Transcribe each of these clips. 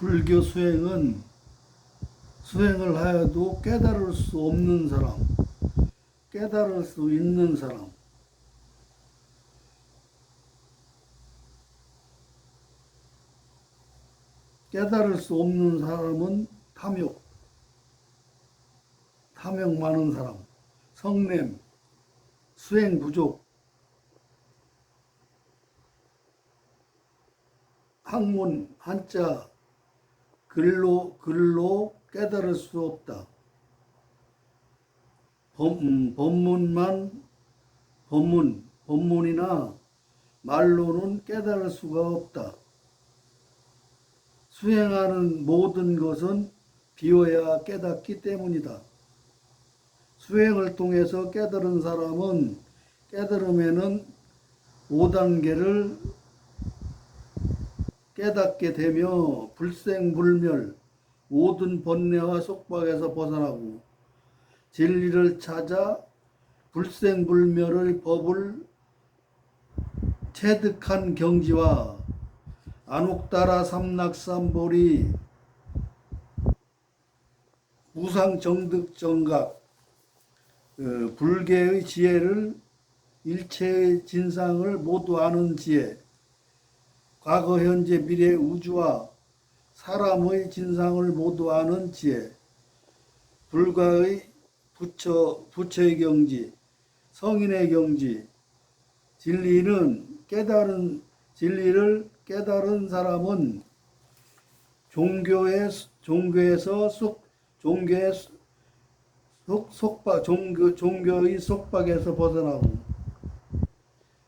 불교 수행은 수행을 하여도 깨달을 수 없는 사람, 깨달을 수 있는 사람, 깨달을 수 없는 사람은 탐욕, 탐욕 많은 사람, 성냄, 수행 부족, 학문, 한자, 글로, 글로 깨달을 수 없다. 법, 음, 법문만, 법문, 법문이나 말로는 깨달을 수가 없다. 수행하는 모든 것은 비워야 깨닫기 때문이다. 수행을 통해서 깨달은 사람은 깨달음에는 5단계를 깨닫게 되며 불생불멸 모든 번뇌와 속박에서 벗어나고 진리를 찾아 불생불멸의 법을 체득한 경지와 안옥따라 삼락삼보리 무상정득정각 어, 불계의 지혜를 일체의 진상을 모두 아는 지혜 과거 현재 미래 우주와 사람의 진상을 모두 아는 지혜 불가의 부처 부처의 경지 성인의 경지 진리는 깨달은 진리를 깨달은 사람은 종교의 종교에서 속 종교의 속 속박 종교 종교의 속박에서 벗어나고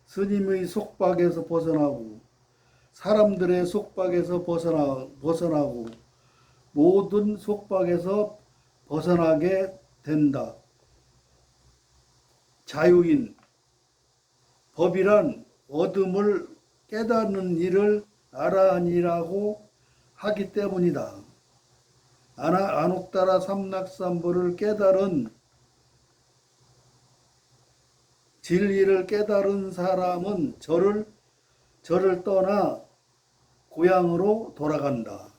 스님의 속박에서 벗어나고 사람들의 속박에서 벗어나 벗어나고 모든 속박에서 벗어나게 된다. 자유인 법이란 어둠을 깨닫는 일을 나란히라고 하기 때문이다. 안옥따라 삼락삼보를 깨달은 진리를 깨달은 사람은 저를 저를 떠나 고향으로 돌아간다.